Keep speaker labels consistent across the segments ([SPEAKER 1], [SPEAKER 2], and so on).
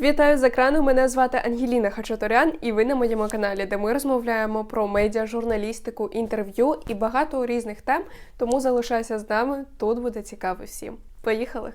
[SPEAKER 1] Вітаю з екрану. Мене звати Ангеліна Хачатурян, і ви на моєму каналі, де ми розмовляємо про медіа, журналістику, інтерв'ю і багато різних тем. Тому залишайся з нами. Тут буде цікаво всім. Поїхали!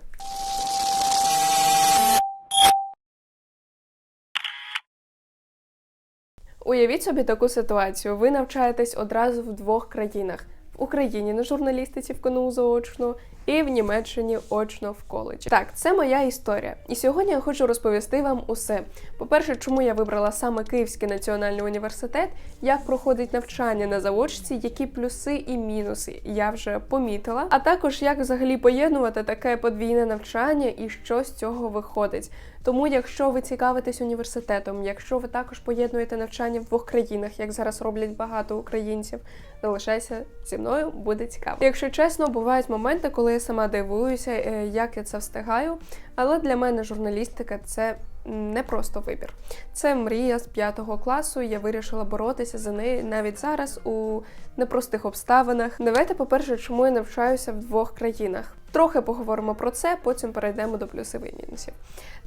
[SPEAKER 1] Уявіть собі таку ситуацію. Ви навчаєтесь одразу в двох країнах: в Україні на журналістиці в КНУ заочно і в Німеччині очно в коледжі. Так, це моя історія. І сьогодні я хочу розповісти вам усе. По-перше, чому я вибрала саме Київський національний університет, як проходить навчання на заочці, які плюси і мінуси я вже помітила. А також як взагалі поєднувати таке подвійне навчання і що з цього виходить. Тому, якщо ви цікавитесь університетом, якщо ви також поєднуєте навчання в двох країнах, як зараз роблять багато українців, залишайся зі буде цікаво. Якщо чесно, бувають моменти, коли я сама дивуюся, е, як я це встигаю. Але для мене журналістика це не просто вибір. Це мрія з п'ятого класу. Я вирішила боротися за неї навіть зараз у непростих обставинах. Давайте, по-перше, чому я навчаюся в двох країнах. Трохи поговоримо про це, потім перейдемо до плюсів і мінусів.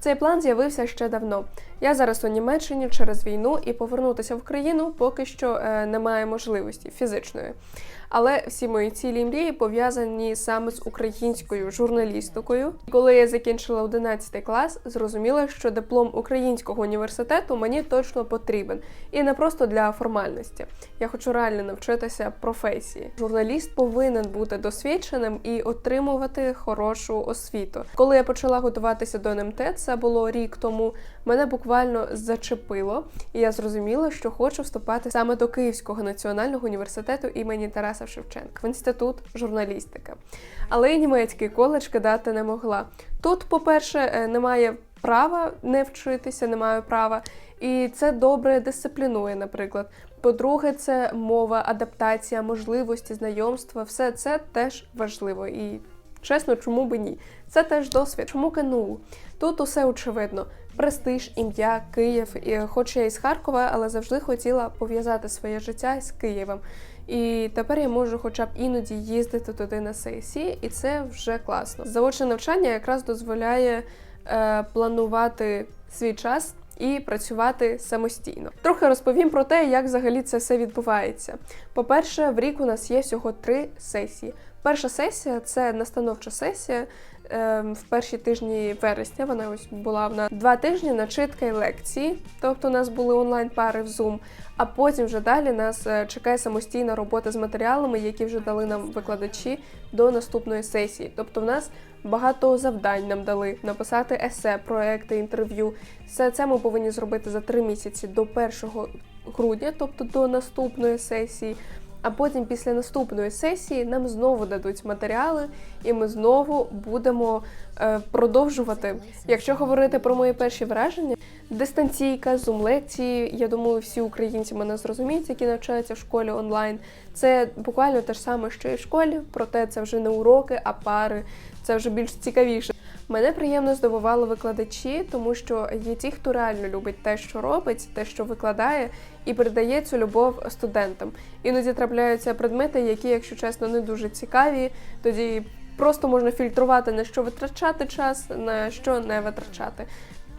[SPEAKER 1] Цей план з'явився ще давно. Я зараз у Німеччині через війну і повернутися в країну поки що е, немає можливості фізичної. Але всі мої цілі і мрії пов'язані саме з українською журналістикою. Коли я закінчила 11 клас, зрозуміла, що диплом українського університету мені точно потрібен, і не просто для формальності. Я хочу реально навчитися професії. Журналіст повинен бути досвідченим і отримувати хорошу освіту. Коли я почала готуватися до НМТ, це було рік тому. Мене буквально зачепило, і я зрозуміла, що хочу вступати саме до Київського національного університету імені Тараса Шевченка в інститут журналістики. Але й німецький коледж кидати не могла. Тут, по-перше, е, немає права не вчитися, немає права, і це добре дисциплінує, наприклад. По-друге, це мова, адаптація, можливості, знайомства. Все це теж важливо. І чесно, чому би ні? Це теж досвід. Чому КНУ? Тут усе очевидно: престиж, ім'я, Київ. І хоч я із Харкова, але завжди хотіла пов'язати своє життя з Києвом. І тепер я можу хоча б іноді їздити туди на сесії, і це вже класно. Заочне навчання якраз дозволяє е, планувати свій час. І працювати самостійно. Трохи розповім про те, як взагалі це все відбувається. По-перше, в рік у нас є всього три сесії. Перша сесія це настановча сесія. Е, В перші тижні вересня вона ось була на два тижні начитка і лекції. Тобто у нас були онлайн-пари в Zoom, а потім вже далі нас е, чекає самостійна робота з матеріалами, які вже дали нам викладачі до наступної сесії. Тобто, в нас багато завдань нам дали написати есе, проекти, інтерв'ю. Все це ми повинні зробити за три місяці до 1 грудня, тобто до наступної сесії. А потім після наступної сесії нам знову дадуть матеріали, і ми знову будемо е, продовжувати. Якщо говорити про мої перші враження, дистанційка, зум-лекції, я думаю, всі українці мене зрозуміють, які навчаються в школі онлайн. Це буквально те ж саме, що і в школі, проте це вже не уроки, а пари. Це вже більш цікавіше. Мене приємно здивували викладачі, тому що є ті, хто реально любить те, що робить, те, що викладає, і передає цю любов студентам. Іноді трапляються предмети, які, якщо чесно, не дуже цікаві. Тоді просто можна фільтрувати на що витрачати час, на що не витрачати.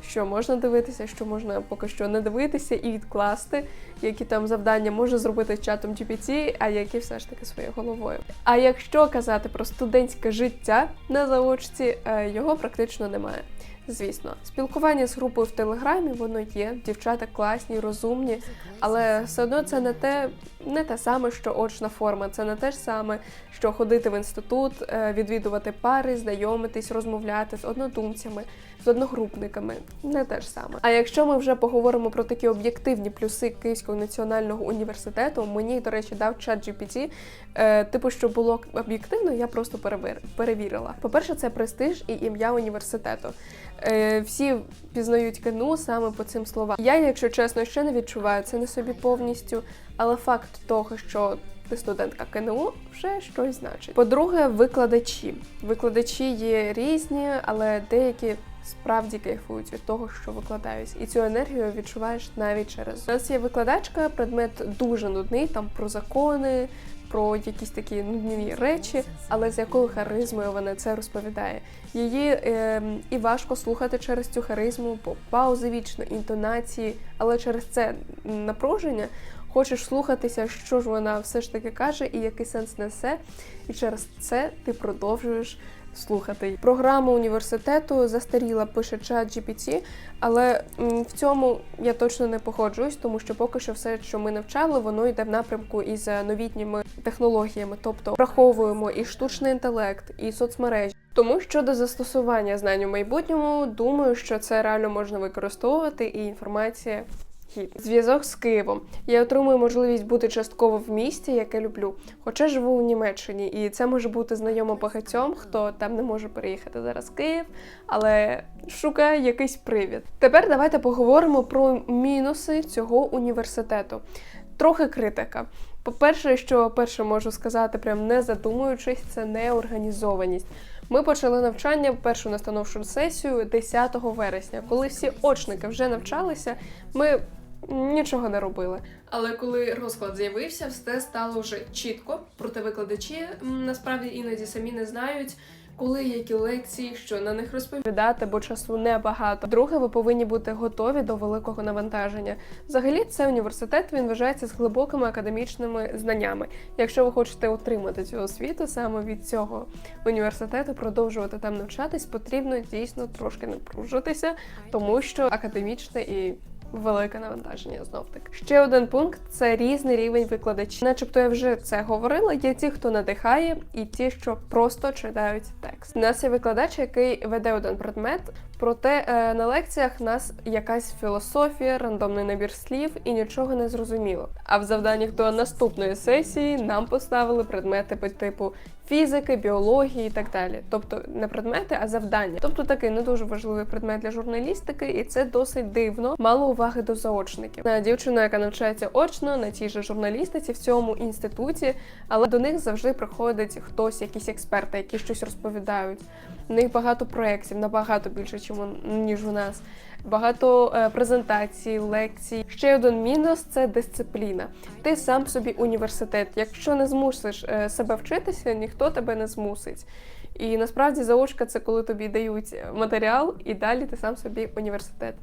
[SPEAKER 1] Що можна дивитися, що можна поки що не дивитися і відкласти, які там завдання може зробити з чатом GPT, а які все ж таки своєю головою. А якщо казати про студентське життя на заочці, е, його практично немає. Звісно, спілкування з групою в Телеграмі воно є. Дівчата класні, розумні, але все одно це не те, не те саме, що очна форма. Це не те ж саме, що ходити в інститут, е, відвідувати пари, знайомитись, розмовляти з однодумцями, з одногрупниками. Не те ж саме. А якщо ми вже поговоримо про такі об'єктивні плюси Київського національного університету, мені, до речі, дав чат GPT, е, типу, що було об'єктивно, я просто перевірила. По-перше, це престиж і ім'я університету. Е, всі пізнають КНУ саме по цим словам. Я, якщо чесно, ще не відчуваю це на собі повністю, але факт того, що ти студентка КНУ, вже щось значить. По-друге, викладачі. Викладачі є різні, але деякі справді кайфують від того, що викладають, і цю енергію відчуваєш навіть через У нас є викладачка, предмет дуже нудний, там про закони. про якісь такі нудні речі, але з якою харизмою вона це розповідає. Її е, і важко слухати через цю харизму, бо паузи вічно, інтонації, але через це напруження хочеш слухатися, що ж вона все ж таки каже і який сенс несе, і через це ти продовжуєш слухати. Програма університету застаріла, пише чат GPT, але в цьому я точно не погоджуюсь, тому що поки що все, що ми навчали, воно йде в напрямку із е, новітніми технологіями, тобто враховуємо і штучний інтелект, і соцмережі. Тому щодо застосування знань у майбутньому, думаю, що це реально можна використовувати, і інформація гідна. Зв'язок з Києвом. Я отримую можливість бути частково в місті, яке люблю. Хоча живу у Німеччині, і це може бути знайомо багатьом, хто там не може переїхати зараз в Київ, але шукає якийсь привід. Тепер давайте поговоримо про мінуси цього університету. Трохи критика. По-перше, що перше можу сказати, прям не задумуючись, це неорганізованість. Ми почали навчання в першу настановчу сесію 10 вересня. Коли всі очники вже навчалися, ми нічого не робили. Але коли розклад з'явився, все стало вже чітко. Проте викладачі насправді іноді самі не знають. Коли які лекції, що на них розповідати, бо часу небагато. Друге, ви повинні бути готові до великого навантаження. Взагалі, це університет він вважається з глибокими академічними знаннями. Якщо ви хочете отримати цю освіту саме від цього університету, продовжувати там навчатись, потрібно дійсно трошки напружитися, тому що академічне і велике навантаження знов таки. Ще один пункт це різний рівень викладачів. Начебто я вже це говорила. Є ті, хто надихає, і ті, що просто читають текст. У нас є викладач, який веде один предмет. Проте е, на лекціях нас якась філософія, рандомний набір слів і нічого не зрозуміло. А в завданнях до наступної сесії нам поставили предмети по типу фізики, біології і так далі. Тобто не предмети, а завдання. Тобто такий не дуже важливий предмет для журналістики, і це досить дивно. Мало уваги до заочників. На дівчину, яка навчається очно на тій же журналістиці в цьому інституті, але до них завжди приходить хтось, якісь експерти, які щось розповідають. У них багато проєктів, набагато більше, ніж у нас. Багато е, презентацій, лекцій. Ще один мінус це дисципліна. Ти сам собі університет. Якщо не змусиш е, себе вчитися, ніхто тебе не змусить. І насправді заочка це коли тобі дають матеріал, і далі ти сам собі університет.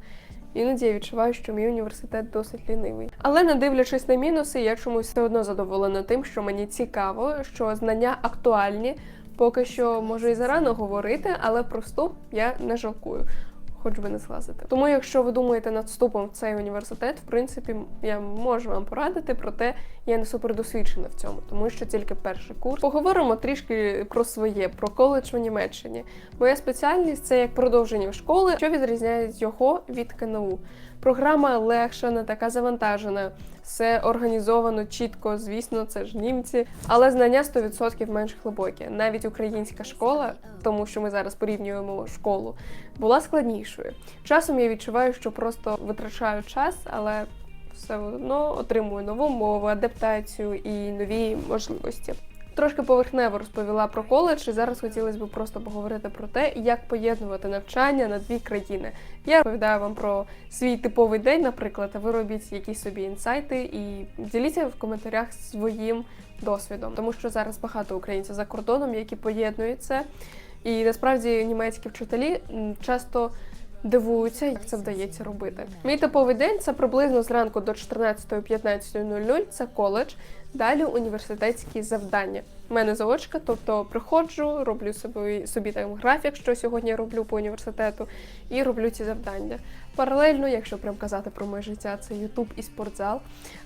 [SPEAKER 1] Іноді я відчуваю, що мій університет досить лінивий. Але не дивлячись на мінуси, я чомусь все одно задоволена тим, що мені цікаво, що знання актуальні. Поки що можу і зарано говорити, але про вступ я не жалкую. Хоч би не злазити. Тому, якщо ви думаєте над вступом в цей університет, в принципі, я можу вам порадити, проте я не супердосвідчена в цьому, тому що тільки перший курс. Поговоримо трішки про своє, про коледж в Німеччині. Моя спеціальність це як продовження школи, що відрізняє його від КНУ. Програма легша, не така завантажена, все організовано чітко, звісно, це ж німці, але знання 100% менш глибокі. Навіть українська школа, тому що ми зараз порівнюємо школу, була складнішою. Часом я відчуваю, що просто витрачаю час, але все одно отримую нову мову, адаптацію і нові можливості. Трошки поверхнево розповіла про коледж, і зараз хотілося б просто поговорити про те, як поєднувати навчання на дві країни. Я розповідаю вам про свій типовий день, наприклад, ви робіть якісь собі інсайти і діліться в коментарях своїм досвідом, тому що зараз багато українців за кордоном, які поєднують це. І насправді німецькі вчителі часто дивуються, як це вдається робити. Мій типовий день це приблизно зранку до 14-15.00, це коледж. Далі університетські завдання. У мене заочка, тобто приходжу, роблю собі, собі там графік, що сьогодні я роблю по університету, і роблю ці завдання. Паралельно, якщо прям казати про моє життя, це Ютуб і спортзал.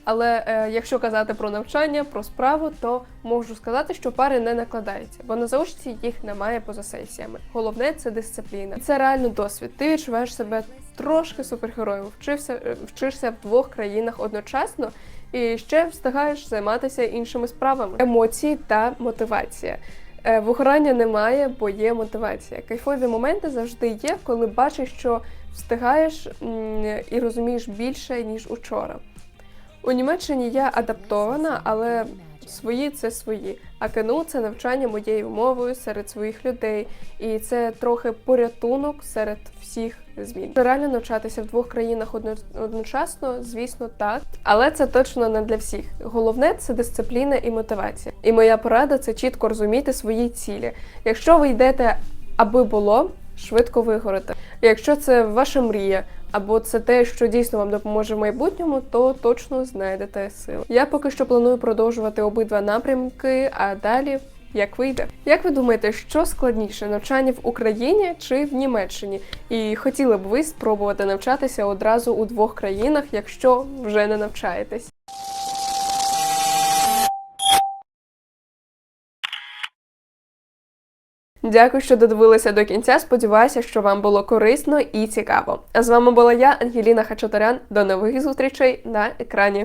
[SPEAKER 1] Але е, якщо казати про навчання, про справу, то можу сказати, що пари не накладаються, бо на заочці їх немає поза сесіями. Головне це дисципліна. Це реально досвід. Ти відчуваєш себе трошки супергероєм. Вчився, е, вчишся в двох країнах одночасно і ще встигаєш займатися іншими справами. Емоції та мотивація. Е, Вигорання немає, бо є мотивація. Кайфові моменти завжди є, коли бачиш, що встигаєш і розумієш більше ніж учора. У Німеччині я адаптована, але Свої це свої. А КНУ це навчання моєю мовою серед своїх людей, і це трохи порятунок серед всіх змін. Реально навчатися в двох країнах одночасно, звісно, так, але це точно не для всіх. Головне це дисципліна і мотивація. І моя порада це чітко розуміти свої цілі. Якщо ви йдете, аби було, швидко вигорите. Якщо це ваша мрія, або це те, що дійсно вам допоможе в майбутньому, то точно знайдете сили. Я поки що планую продовжувати обидва напрямки, а далі. Як вийде, як ви думаєте, що складніше навчання в Україні чи в Німеччині? І хотіли б ви спробувати навчатися одразу у двох країнах, якщо вже не навчаєтесь? Дякую, що додивилися до кінця. Сподіваюся, що вам було корисно і цікаво. А з вами була я, Ангеліна Хачатарян. До нових зустрічей на екрані.